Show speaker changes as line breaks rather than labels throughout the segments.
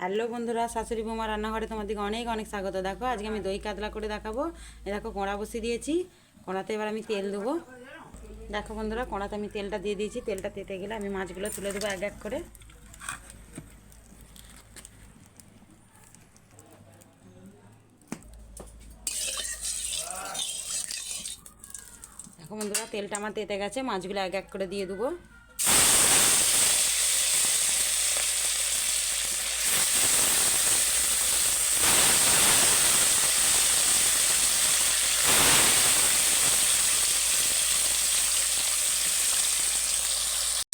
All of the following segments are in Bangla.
হ্যালো বন্ধুরা, শাশুড়ি বৌমা রান্নাঘরে তোমাদেরকে অনেক অনেক স্বাগত। দেখো, আজকে আমি দই কাতলা করে দেখাবো। এ দেখো, কড়া বসিয়ে দিয়েছি। কড়াতে এবার আমি তেল দেবো। দেখো বন্ধুরা, কড়াতে আমি তেলটা দিয়ে দিয়েছি। তেলটা তেতে গেলে আমি মাছগুলো তুলে দেবো এক এক করে। দেখো বন্ধুরা, তেলটা আমার তেতে গেছে। মাছগুলো এক এক করে দিয়ে দেবো।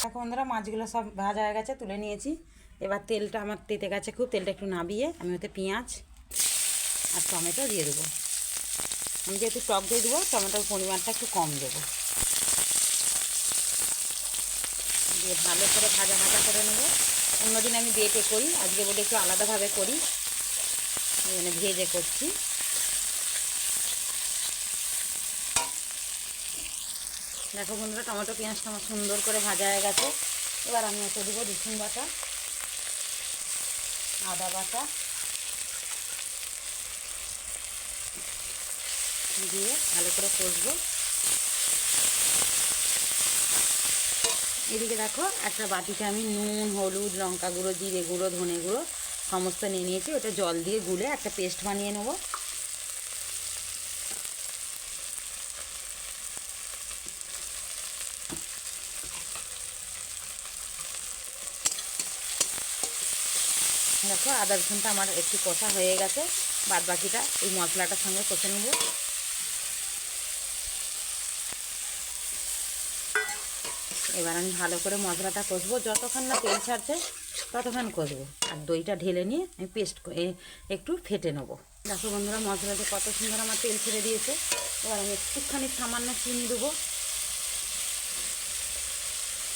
দেখো বন্ধুরা, মাছগুলো সব ভাজা হয়ে গেছে, তুলে নিয়েছি। এবার তেলটা আমার তেতে গেছে খুব, তেলটা একটু নাবিয়ে আমি ওতে পেঁয়াজ আর টমেটো দিয়ে দেবো। আমি যেহেতু টক দিয়ে দেবো, টমেটোর পরিমাণটা একটু কম দেবো। দিয়ে ভালো করে ভাজা ভাজা করে নেব। অন্যদিন আমি বেটে করি, আজকে বলে একটু আলাদাভাবে করি। মানে ভেজে করছি। দেখো বন্ধুরা, টমেটো, পেঁয়াজটা আমার সুন্দর করে ভাজা হয়ে গেছে। এবার আমি ওতে দেবো রসুন বাটা, আদা বাটা দিয়ে ভালো করে কষবো। এদিকে দেখো, একটা বাটিতে আমি নুন, হলুদ, লঙ্কা গুঁড়ো, জিরে গুঁড়ো, ধনে গুঁড়ো সমস্ত নিয়ে নিয়েছি। ওটা জল দিয়ে গুলে একটা পেস্ট বানিয়ে নেব। দেখো আদা রসুনটা আমার একটু কষা হয়ে গেছে। বাদ বাকিটা এই মশলাটার সঙ্গে কষে নেব। এবার আমি ভালো করে মশলাটা কষবো। যতক্ষণ না তেল ছাড়ছে, ততক্ষণ কষবো। আর দইটা ঢেলে নিয়ে আমি পেস্ট একটু ফেটে নেব। দেখো বন্ধুরা মশলাটা কত সুন্দর আমার তেল ছেড়ে দিয়েছে। এবার আমি একটুখানি সামান্য চিনি দেবো।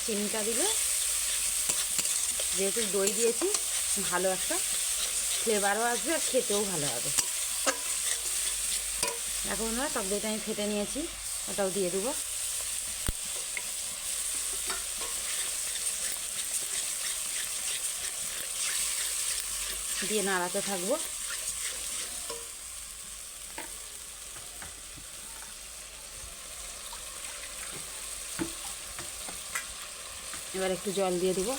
চিনিটা দিলে যেহেতু দই দিয়েছি ভালো একটা ফ্লেভারও আসবে আর খেতেও ভালো হবে। এখন না টক দইটা আমি ফেটে নিয়েছি, ওটাও দিয়ে দেবো। দিয়ে নাড়াতে থাকব। এবার একটু জল দিয়ে দেবো।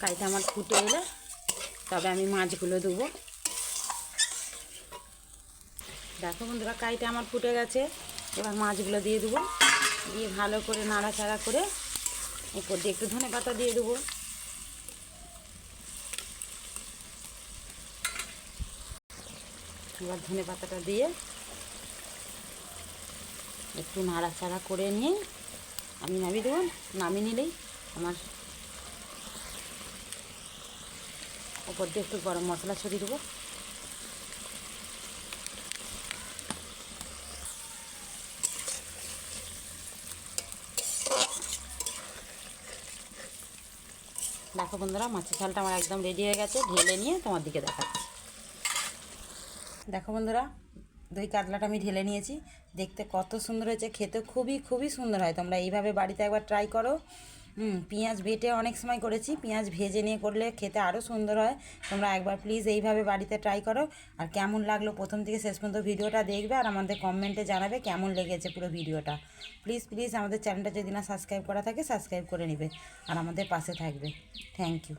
কাইটা আমার ফুটে এলে, তবে আমি মাছগুলো দেবো দেখো বন্ধুরা কাইটা আমার ফুটে গেছে, এবার মাছগুলো দিয়ে দেবো দিয়ে ভালো করে নাড়াচাড়া করে উপর দিয়ে একটু ধনে পাতা দিয়ে দেবো এবার ধনে পাতাটা দিয়ে একটু নাড়াচাড়া করে নিয়ে আমি নামিয়ে দেবো, নামিয়ে নিলেই আমার ওপর দিয়ে একটু গরম মশলা ছড়িয়ে দেবো। দেখো বন্ধুরা, মাছের ঝালটা আমার একদম রেডি হয়ে গেছে, ঢেলে নিয়ে তোমার দিকে দেখাচ্ছি। দেখো বন্ধুরা, দই কাতলাটা আমি ঢেলে নিয়েছি। দেখতে কত সুন্দর হয়েছে, খেতে খুবই খুবই সুন্দর হয়। তোমরা এইভাবে বাড়িতে একবার ট্রাই করো। হুম, পেঁয়াজ বেটে অনেক সময় করেছি। পেঁয়াজ ভেজে নিয়ে করলে খেতে আরও সুন্দর হয়। তোমরা একবার প্লিজ এইভাবে বাড়িতে ট্রাই করো। আর কেমন লাগল প্রথম থেকে শেষ পর্যন্ত ভিডিওটা দেখবে আর আমাদের কমেন্টে জানাবে কেমন লেগেছে পুরো ভিডিওটা। প্লিজ প্লিজ আমাদের চ্যানেলটা যদি না সাবস্ক্রাইব করা থাকে সাবস্ক্রাইব করে নেবে। আর আমাদের পাশে থাকবে। Thank you